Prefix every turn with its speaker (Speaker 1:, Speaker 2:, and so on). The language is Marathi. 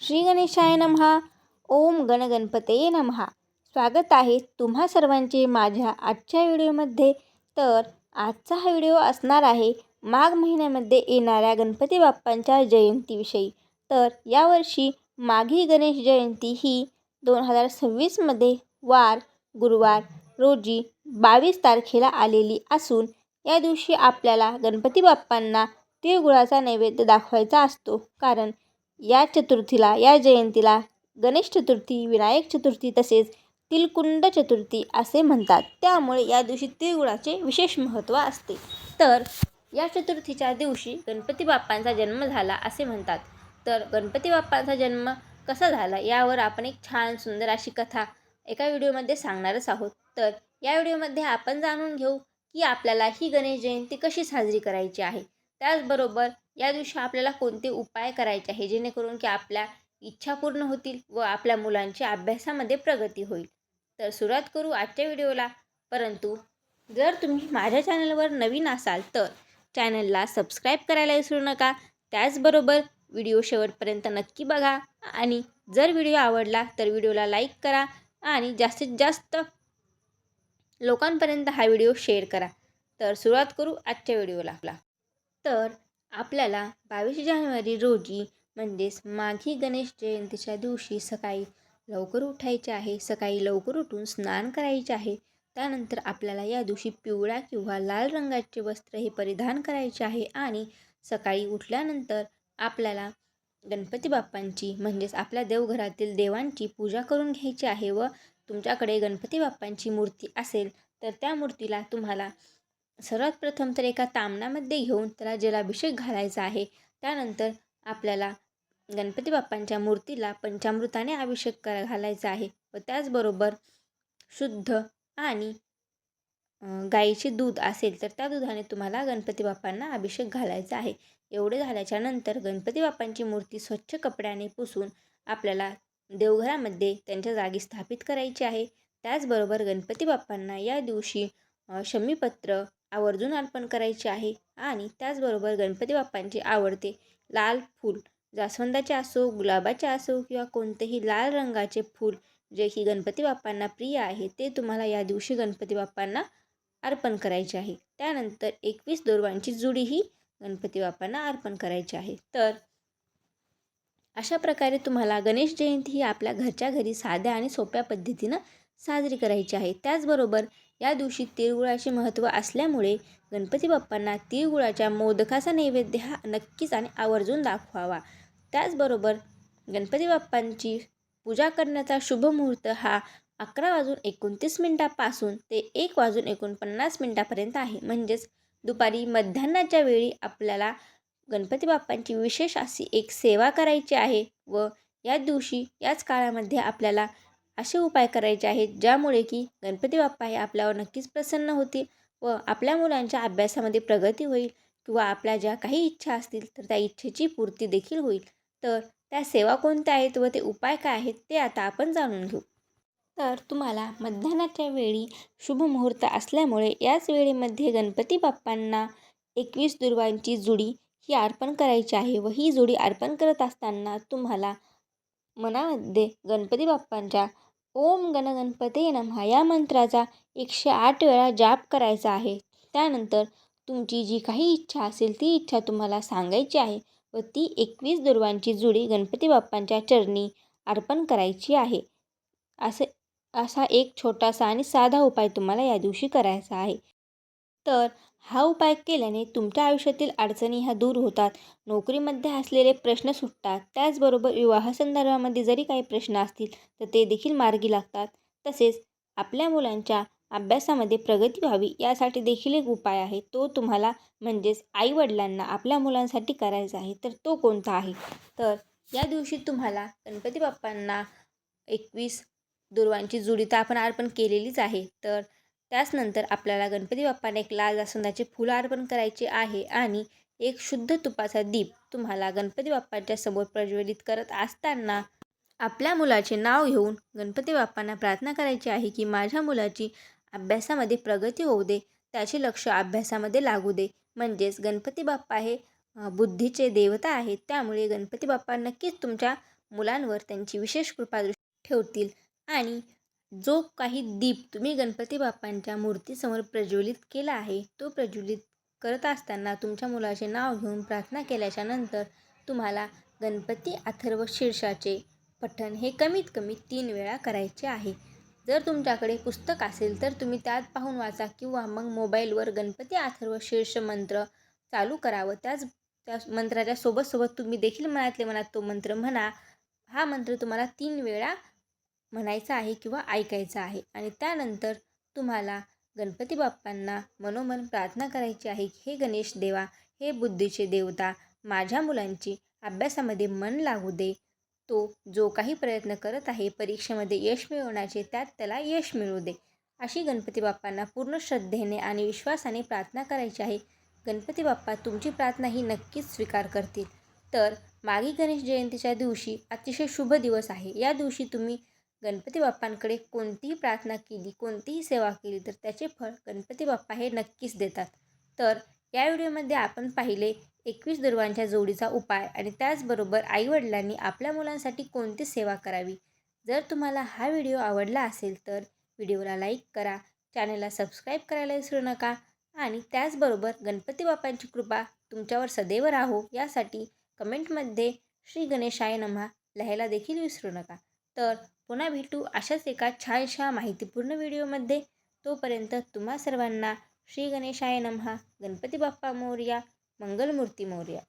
Speaker 1: श्री गणेशाय नमहा. ओम गणगणपतये नमहा. स्वागत आहे तुम्हा सर्वांचे माझ्या आजच्या व्हिडिओमध्ये. तर आजचा हा व्हिडिओ असणार आहे माघ महिन्यामध्ये येणाऱ्या गणपती बाप्पांच्या जयंतीविषयी. तर यावर्षी माघी गणेश जयंती ही दोन हजार सव्वीसमध्ये वार गुरुवार रोजी बावीस तारखेला आलेली असून या दिवशी आपल्याला गणपती बाप्पांना तिळगुळाचा नैवेद्य दाखवायचा असतो. कारण या चतुर्थीला या जयंतीला गणेश चतुर्थी विनायक चतुर्थी तसेच तिलकुंड चतुर्थी असे म्हणतात. त्यामुळे या दिवशी तिळगुळाचे विशेष महत्त्व असते. तर या चतुर्थीच्या दिवशी गणपती बाप्पांचा जन्म झाला असे म्हणतात. तर गणपती बाप्पांचा जन्म कसा झाला यावर आपण एक छान सुंदर अशी कथा एका व्हिडिओमध्ये सांगणारच आहोत. तर या व्हिडिओमध्ये आपण जाणून घेऊ की आपल्याला ही गणेश जयंती कशी साजरी करायची आहे. त्याचबरोबर या दिवशी आपल्याला कोणते उपाय करायचे आहे? जेणेकरून की आपल्या इच्छा पूर्ण होतील व आपल्या मुलांची अभ्यासामध्ये प्रगती होईल. तर सुरुवात करू आजच्या व्हिडिओला. परंतु जर तुम्ही माझ्या चॅनलवर नवीन असाल तर चॅनलला सबस्क्राईब करायला विसरू नका. त्याचबरोबर व्हिडिओ शेवटपर्यंत नक्की बघा आणि जर व्हिडिओ आवडला तर व्हिडिओला लाईक करा आणि जास्तीत जास्त लोकांपर्यंत हा व्हिडिओ शेअर करा. तर सुरुवात करू आजच्या व्हिडिओला. तर आपल्याला बावीस जानेवारी रोजी म्हणजेच माघी गणेश जयंतीच्या दिवशी सकाळी लवकर उठायचे आहे. सकाळी लवकर उठून स्नान करायचे आहे. त्यानंतर आपल्याला या दिवशी पिवळ्या किंवा लाल रंगाचे वस्त्र हे परिधान करायचे आहे आणि सकाळी उठल्यानंतर आपल्याला गणपती बाप्पांची म्हणजेच आपल्या देवघरातील देवांची पूजा करून घ्यायची आहे व तुमच्याकडे गणपती बाप्पांची मूर्ती असेल तर त्या मूर्तीला तुम्हाला सर्वात प्रथम तर एका तामणामध्ये घेऊन त्याला जलाभिषेक घालायचा आहे. त्यानंतर आपल्याला गणपती बाप्पांच्या मूर्तीला पंचामृताने अभिषेक करा घालायचा आहे व त्याचबरोबर शुद्ध आणि गाईचे दूध असेल तर त्या दुधाने तुम्हाला गणपती बाप्पांना अभिषेक घालायचा आहे. एवढे झाल्याच्यानंतर गणपती बाप्पांची मूर्ती स्वच्छ कपड्याने पुसून आपल्याला देवघरामध्ये त्यांच्या जागी स्थापित करायची आहे. त्याचबरोबर गणपती बाप्पांना या दिवशी शमीपत्र आवर्जून अर्पण करायचे आहे आणि त्याचबरोबर गणपती बाप्पांचे आवडते लाल फूल जास्वंदाचे असो गुलाबाचे असो किंवा कोणतेही लाल रंगाचे फूल जे की गणपती बाप्पांना प्रिय आहे ते तुम्हाला या दिवशी गणपती बाप्पांना अर्पण करायचे आहे. त्यानंतर एकवीस दोरवांची जुडीही गणपती बाप्पांना अर्पण करायची आहे. तर अशा प्रकारे तुम्हाला गणेश जयंती ही आपल्या घरच्या घरी साध्या आणि सोप्या पद्धतीनं साजरी करायची आहे. त्याचबरोबर या दिवशी तिळगुळाचे महत्त्व असल्यामुळे गणपती बाप्पांना तिळगुळाच्या मोदकाचा नैवेद्य हा नक्कीच आणि आवर्जून दाखवावा. त्याचबरोबर गणपती बाप्पांची पूजा करण्याचा शुभ मुहूर्त हा अकरा वाजून एकोणतीस मिनटापासून ते एक वाजून एकोणपन्नास मिनटापर्यंत आहे. म्हणजेच दुपारी मध्यान्नाच्या वेळी आपल्याला गणपती बाप्पांची विशेष अशी एक सेवा करायची आहे व या दिवशी याच काळामध्ये आपल्याला असे उपाय करायचे आहेत ज्यामुळे की गणपती बाप्पा हे आपल्यावर नक्कीच प्रसन्न होतील व आपल्या मुलांच्या अभ्यासामध्ये प्रगती होईल किंवा आपल्या ज्या काही इच्छा असतील तर त्या इच्छेची पूर्ती देखील होईल. तर त्या सेवा कोणत्या आहेत व ते उपाय काय आहेत ते आता आपण जाणून घेऊ. तर तुम्हाला मध्यान्हाच्या वेळी शुभ मुहूर्त असल्यामुळे याच वेळेमध्ये गणपती बाप्पांना एकवीस दुर्वांची जुडी ही अर्पण करायची आहे व ही जुडी अर्पण करत असताना तुम्हाला मनामध्ये गणपती बाप्पांच्या ओम गणगणपते नमहा या मंत्राचा एकशे आठ वेळा जाप करायचा आहे. त्यानंतर तुमची जी काही इच्छा असेल ती इच्छा तुम्हाला सांगायची आहे व ती एकवीस दुर्वांची जुडी गणपती बाप्पांच्या चरणी अर्पण करायची आहे. असे असा एक छोटासा आणि साधा उपाय तुम्हाला या दिवशी करायचा आहे. तर हा उपाय केल्याने तुमच्या आयुष्यातील अडचणी ह्या दूर होतात. नोकरीमध्ये असलेले प्रश्न सुटतात. त्याचबरोबर विवाहसंदर्भामध्ये जरी काही प्रश्न असतील तर ते देखील मार्गी लागतात. तसेच आपल्या मुलांच्या अभ्यासामध्ये प्रगती व्हावी यासाठी देखील एक उपाय आहे. तो तुम्हाला म्हणजेच आईवडिलांना आपल्या मुलांसाठी करायचा आहे तर तो कोणता आहे? तर या दिवशी तुम्हाला गणपती बाप्पांना एकवीस दुर्वांची जुडी तर आपण अर्पण केलेलीच आहे. तर त्याचनंतर आपल्याला गणपती बाप्पाने एक लाल जास्वंदाचे फुलं अर्पण करायचे आहे आणि एक शुद्ध तुपाचा दीप तुम्हाला गणपती बाप्पाच्या समोर प्रज्वलित करत असताना आपल्या मुलाचे नाव घेऊन गणपती बाप्पांना प्रार्थना करायची आहे की माझ्या मुलाची अभ्यासामध्ये प्रगती होऊ दे त्याचे लक्ष अभ्यासामध्ये लागू दे. म्हणजेच गणपती बाप्पा हे बुद्धीचे देवता आहेत त्यामुळे गणपती बाप्पा नक्कीच तुमच्या मुलांवर त्यांची विशेष कृपा ठेवतील आणि जो काही दीप तुम्ही गणपती बाप्पांच्या मूर्तीसमोर प्रज्वलित केला आहे तो प्रज्वलित करत असताना तुमच्या मुलाचे नाव घेऊन प्रार्थना केल्याच्यानंतर तुम्हाला गणपती अथर्व शीर्षाचे पठण हे कमीत कमी तीन वेळा करायचे आहे. जर तुमच्याकडे पुस्तक असेल तर तुम्ही त्यात पाहून वाचा किंवा मग मोबाईलवर गणपती अथर्व शीर्ष मंत्र चालू करावं. त्याच त्या मंत्राच्या सोबत सोबत तुम्ही देखील मनातले मनात तो मंत्र म्हणा. हा मंत्र तुम्हाला तीन वेळा म्हणायचं आहे किंवा ऐकायचं आहे. आणि त्यानंतर तुम्हाला गणपती बाप्पांना मनोमन प्रार्थना करायची आहे की हे गणेश देवा हे बुद्धीचे देवता माझ्या मुलांची अभ्यासामध्ये मन लागू दे. तो जो काही प्रयत्न करत आहे परीक्षेमध्ये यश मिळवण्याचे त्यात त्याला यश मिळू दे. अशी गणपती बाप्पांना पूर्ण श्रद्धेने आणि विश्वासाने प्रार्थना करायची आहे. गणपती बाप्पा तुमची प्रार्थना ही नक्कीच स्वीकार करतील. तर मागी गणेश जयंतीच्या दिवशी अतिशय शुभ दिवस आहे. या दिवशी तुम्ही गणपती बाप्पांकडे कोणतीही प्रार्थना केली कोणतीही सेवा केली तर त्याचे फळ गणपती बाप्पा हे नक्कीच देतात. तर या व्हिडिओमध्ये आपण पाहिले एकवीस दुर्वांच्या जोडीचा उपाय आणि त्याचबरोबर आईवडिलांनी आपल्या मुलांसाठी कोणती सेवा करावी. जर तुम्हाला हा व्हिडिओ आवडला असेल तर व्हिडिओला लाईक करा चॅनलला सबस्क्राईब करायला विसरू नका आणि त्याचबरोबर गणपती बाप्पांची कृपा तुमच्यावर सदैव राहो यासाठी कमेंटमध्ये श्री गणेशाय नमा लिहायला देखील विसरू नका. तर पुन्हा भेटू अशाच एका छानशा माहितीपूर्ण व्हिडिओमध्ये. तोपर्यंत तुम्हा सर्वांना श्री गणेशाय नमहा गणपती बाप्पा मौर्या मंगलमूर्ती मौर्या.